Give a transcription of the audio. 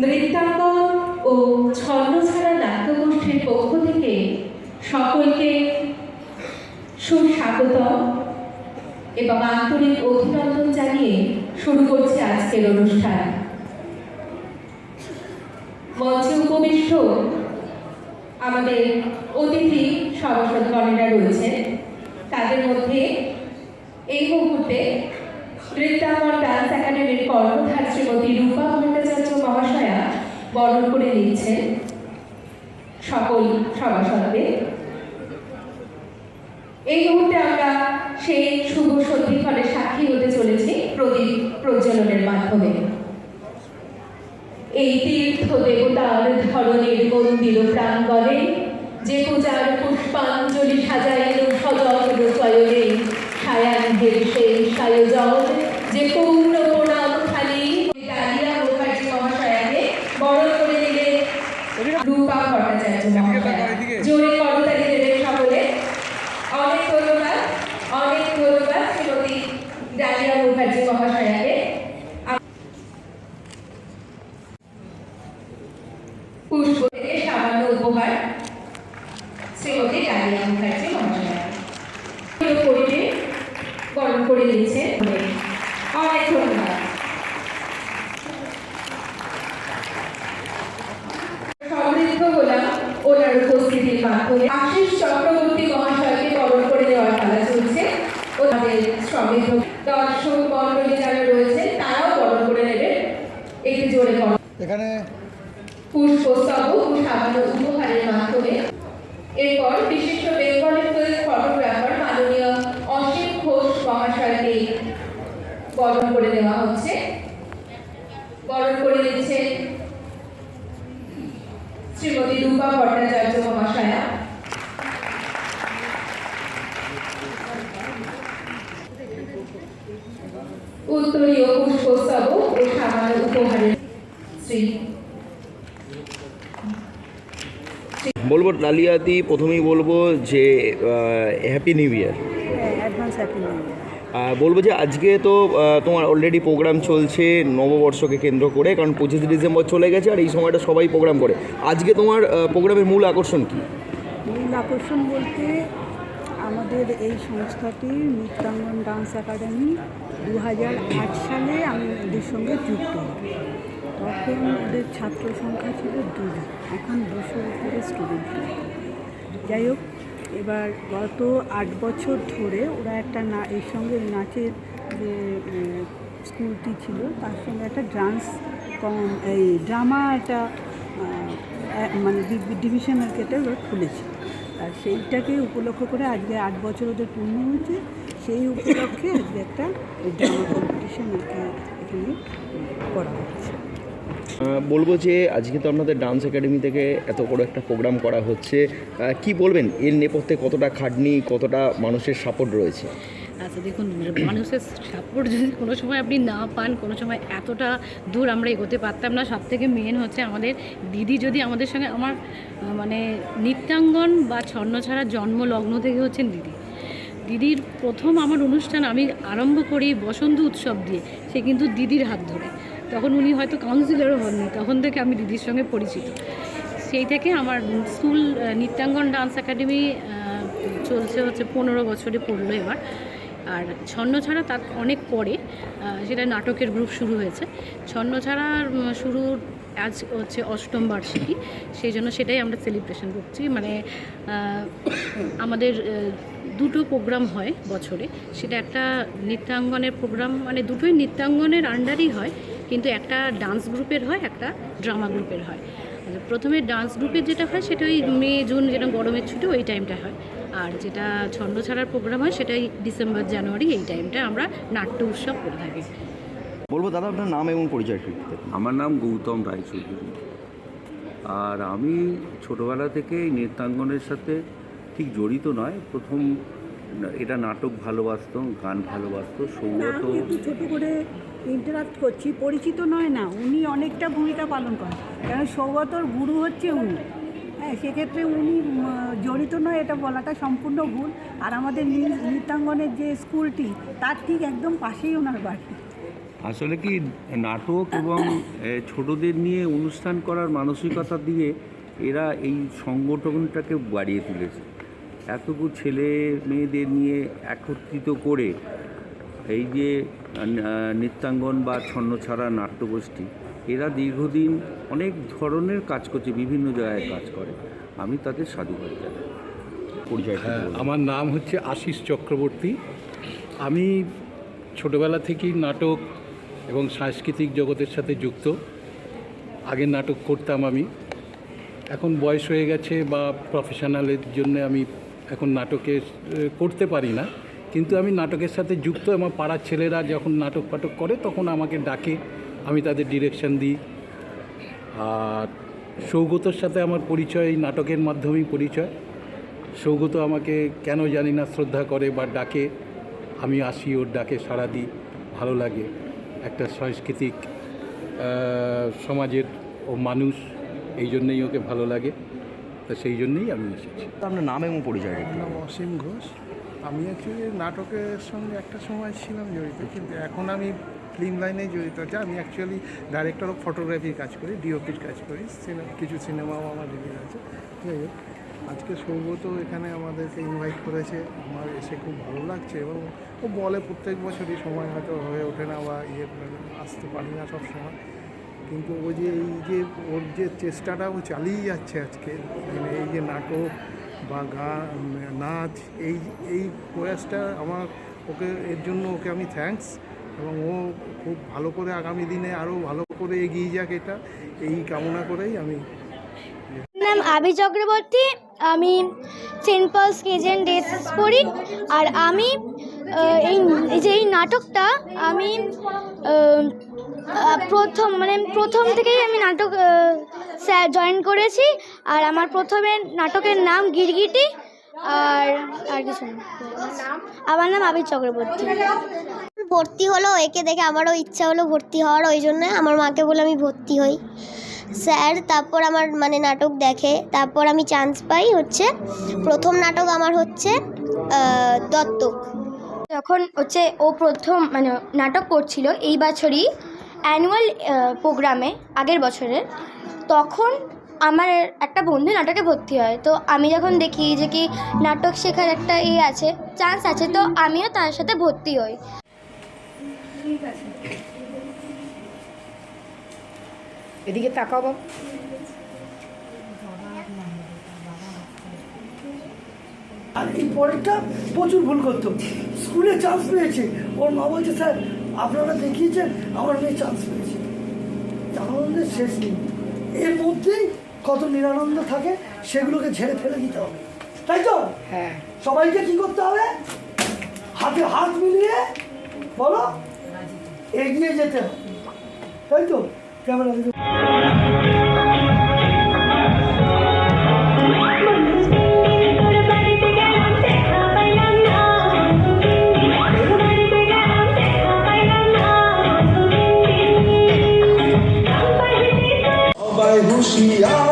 নৃত্যাঙ্গন ও ছন্নছাড়া নাট্যগোষ্ঠীর পক্ষ থেকে সকলকে সুস্বাগতম এবং আন্তরিক অভিনন্দন জানিয়ে শুরু করছে আজকের অনুষ্ঠান। মঞ্চে উপবিষ্ট আমাদের অতিথি সভাসদগণেরা রয়েছেন। তাদের মধ্যে এই মুহূর্তে নৃত্যাঙ্গন ডান্স একাডেমির কর্ণধার শ্রীমতী রূপা বরণ করে নিচ্ছেন সকল সভাসদদের। এই মুহূর্তে আমরা সেই শুভ সন্ধিক্ষণের সাক্ষী হতে চলেছি প্রদীপ প্রজ্বলনের মাধ্যমে। এই তীর্থ দেবতার ধরনের মন্দির প্রাঙ্গণে যে পূজার পুষ্পাঞ্জলি সাজাইল সজল চয়নে সায়ান্ধের সেই সায়োজন যে পূর্ণ প্রণাম খালি ডালিয়া মুখার্জি মহাশয়াকে বরণ করে দিলে রূপা ভট্টাচার্য মহাশয়া। জোরে করতালি দেবেন সকলে। অনেক ধন্যবাদ অনেক ধন্যবাদ শ্রীমতী ডালিয়া মুখার্জি মহাশয়াকে। পুষ্প থেকে সামান্য উপহার শ্রীমতী ডালিয়া মুখার্জি মহাশয়া পরিবে গরম করে দিয়েছে অনেক ধন্যবাদ সমৃদ্ধ হলাম ওনার মাধ্যমে আশিস চক্রবর্তী মহাশয়কে বরণ করে দেওয়ার খেলা চলছে। ওনাদের সমৃদ্ধ দর্শক মন্ডলী যারা রয়েছে তারাও বরণ করে নেবে। একটু জোরে এখানে পুষ্পস্তবক ও সামান্য উপহারের মাধ্যমে। এরপর বিশিষ্ট বেঙ্গলি ফিল্ম ফটোগ্রাফার মাননীয় অসীম ঘোষ মহাশয়কে বরণ করে দেওয়া হচ্ছে। বরণ করে দিচ্ছে শ্রীমতী রূপা ভট্টাচার্য মহাশয়া। উত্তরীয় পুষ্পস্তবক ও উপহারের শ্রী বলব ডালিয়াদি প্রথমেই বলব যে হ্যাপি নিউ ইয়ার অ্যাডভান্স বলব যে আজকে তো তোমার অলরেডি প্রোগ্রাম চলছে নববর্ষকে কেন্দ্র করে কারণ পঁচিশে ডিসেম্বর চলে গেছে আর এই সময়টা সবাই প্রোগ্রাম করে। আজকে তোমার প্রোগ্রামের মূল আকর্ষণ কি? মূল আকর্ষণ বলতে আমাদের এই সংস্থাটি নৃত্যাঙ্গন ডান্স একাডেমি দু হাজার আট সালে আমি ওদের সঙ্গে যুক্ত। তখন ওদের ছাত্র সংখ্যা ছিল দুজন এখন দুশো উপরে স্টুডেন্ট যাই হোক, এবার গত আট বছর ধরে ওরা একটা না, এর সঙ্গে নাচের যে স্কুলটি ছিল, তার সঙ্গে একটা ডান্স কম এই ড্রামা একটা মানে ডিভিশনাল কেটে ওরা খুলেছে। আর সেইটাকে উপলক্ষ করে আজকে আট বছর ওদের পূর্ণ হয়েছে, সেই উপলক্ষে আজকে একটা ড্রামা কম্পিটিশন এখানে করা হচ্ছে বলব যে আজকে তো আপনাদের ডান্স একাডেমি থেকে এত বড় একটা প্রোগ্রাম করা হচ্ছে। কি বলবেন? এর নেপথ্যে কতটা খাটনি, কতটা মানুষের সাপোর্ট রয়েছে? আচ্ছা দেখুন মানুষের সাপোর্ট যদি কোনো সময় আপনি না পান, কোনো সময় এতটা দূর আমরা এগোতে পারতাম না। সব থেকে মেন হচ্ছে আমাদের দিদি যদি আমাদের সঙ্গে আমার মানে নৃত্যাঙ্গন বা ছন্ন ছাড়া জন্ম লগ্ন থেকে হচ্ছেন দিদি। দিদির প্রথম আমার অনুষ্ঠান আমি আরম্ভ করি বসন্ত উৎসব দিয়ে, সে কিন্তু দিদির হাত ধরে। তখন উনি হয়তো কাউন্সিলরও হননি, তখন থেকে আমি দিদির সঙ্গে পরিচিত। সেই থেকে আমার স্কুল নৃত্যাঙ্গন ডান্স একাডেমি চলছে হচ্ছে পনেরো বছরে পড়ল এবার। আর ছন্ন ছাড়া তার অনেক পরে সেটা নাটকের গ্রুপ শুরু হয়েছে। ছন্ন ছাড়ার শুরু আজ হচ্ছে অষ্টম বার্ষিকী, সেই জন্য সেটাই আমরা সেলিব্রেশন করছি। মানে আমাদের দুটো প্রোগ্রাম হয় বছরে। সেটা একটা নৃত্যাঙ্গনের প্রোগ্রাম মানে দুটোই নৃত্যাঙ্গনের আন্ডারই হয়, কিন্তু একটা ডান্স গ্রুপের হয়, একটা ড্রামা গ্রুপের হয়। প্রথমে ডান্স গ্রুপের যেটা হয়, সেটা ওই মে, জুন যেটা গরমের ছুটি, ওই টাইমটা হয়। আর যেটা ছন্দ ছাড়ার প্রোগ্রাম হয় সেটাই ডিসেম্বর জানুয়ারি এই টাইমটা আমরা নাট্য উৎসব করে থাকি। বলব দাদা আপনার নাম এবং পরিচয় আমার নাম গৌতম রায়চৌধুরী। আর আমি ছোটোবেলা থেকে এই নৃত্যাঙ্গনের সাথে ঠিক জড়িত নয়। প্রথম এটা নাটক ভালোবাসত গান ভালোবাসত সৌগত একটু ছোট করে ইন্টারাক্ট করছি পরিচিত নয় না উনি অনেকটা ভূমিকা পালন করেন। কারণ সৌগতর গুরু হচ্ছে উনি। হ্যাঁ সেক্ষেত্রে উনি জড়িত নয়, এটা বলাটা সম্পূর্ণ ভুল। আর আমাদের নৃত্যাঙ্গনের যে স্কুলটি, তার ঠিক একদম পাশেই ওনার বাড়ি। আসলে কি নাটক এবং ছোটদের নিয়ে অনুষ্ঠান করার মানসিকতা দিয়ে এরা এই সংগঠনটাকে বাড়িয়ে তুলেছে। এতটুকু ছেলে মেয়েদের নিয়ে একত্রিত করে এই যে নৃত্যাঙ্গন বা ছন্নছাড়া নাট্যগোষ্ঠী এরা দীর্ঘদিন অনেক ধরনের কাজ করছে বিভিন্ন জায়গায় কাজ করে। আমি তাদের সাধুবাদ জানাই পরিচয় হ্যাঁ আমার নাম হচ্ছে আশিস চক্রবর্তী। আমি ছোটবেলা থেকেই নাটক এবং সাংস্কৃতিক জগতের সাথে যুক্ত। আগে নাটক করতাম আমি। এখন বয়স হয়ে গেছে বা প্রফেশনালের জন্য আমি এখন নাটকে করতে পারি না। কিন্তু আমি নাটকের সাথে যুক্ত। আমার পাড়ার ছেলেরা যখন নাটক ফাটক করে তখন আমাকে ডাকে। আমি তাদের ডিরেকশন দিই। আর সৌগতর সাথে আমার পরিচয় এই নাটকের মাধ্যমেই পরিচয়। সৌগত আমাকে কেন জানি না শ্রদ্ধা করে বা ডাকে। আমি আসি ওর ডাকে সাড়া দিই। ভালো লাগে। একটা সাংস্কৃতিক সমাজের ও মানুষ এই জন্যেই ওকে ভালো লাগে। তা সেই জন্যেই আমি এসেছি। আপনার নাম এবং পরিচয় নাম অসীম ঘোষ। আমি অ্যাকচুয়ালি নাটকের সঙ্গে একটা সময় ছিলাম জড়িত কিন্তু এখন আমি ফিল্ম লাইনে জড়িত আছে আমি অ্যাকচুয়ালি ডাইরেক্টর অফ ফটোগ্রাফির কাজ করি ডিওপির কাজ করি সিনেমা কিছু সিনেমাও আমার রিলিজ আছে। যাই হোক, আজকে সৌগত এখানে আমাদেরকে ইনভাইট করেছে। আমার এসে খুব ভালো লাগছে এবং ও বলে প্রত্যেক বছরই সময় হয়তো হয়ে ওঠে না বা ইয়ে আসতে পারি না সব সময় কিন্তু ও যে এই যে ওর যে চেষ্টাটা ও চালিয়ে যাচ্ছে আজকে মানে এই যে নাটক বা গান, নাচ, এই এই প্রয়াসটা আমার ওকে, এর জন্য ওকে আমি থ্যাঙ্কস এবং ও খুব ভালো করে আগামী দিনে আরও ভালো করে এগিয়ে যাক এটা। এই কামনা করেই আমি নাম আবি চক্রবর্তী। আমি সেন্ট পলস কেজেন ডেস পড়ি। আর আমি এই এই যে এই নাটকটা আমি প্রথম মানে প্রথম থেকেই আমি নাটক স্যার জয়েন করেছি। আর আমার প্রথমে নাটকের নাম গিরগিটি। আর আর কিছু না। আমার নাম আবির চক্রবর্তী। ভর্তি হলো, একে দেখে আমারও ইচ্ছা হলো ভর্তি হওয়ার, ওই জন্য আমার মাকে বলে আমি ভর্তি হই। স্যার, তারপর আমার মানে নাটক দেখে, তারপর আমি চান্স পাই হচ্ছে, প্রথম নাটক আমার হচ্ছে দত্তক। যখন হচ্ছে ও প্রথম মানে নাটক করছিল এই বছরই অ্যানুয়াল প্রোগ্রামে আগের বছরের তখন আমার একটা বন্ধু নাটকে ভর্তি হয়। তো আমি যখন দেখি যে কি নাটক শেখার একটা এ আছে চান্স আছে, তো আমিও তার সাথে ভর্তি হই। এদিকে তাকাও বাবু। আর এই পরেরটা প্রচুর ভুল করতো। স্কুলে চান্স পেয়েছে। ওর মা বলছে স্যার আপনারা দেখিয়েছেন আমার মেয়ে চান্স পেয়েছে। আনন্দের শেষ নেই। এর মধ্যেই কত নিরানন্দ থাকে সেগুলোকে ঝেড়ে ফেলে দিতে হবে। তাই তো? হ্যাঁ। সবাইকে কি করতে হবে? হাতে হাত মিলিয়ে বলো? এগিয়ে যেতে হবে তাই তো ক্যামেরা হুশিয়ার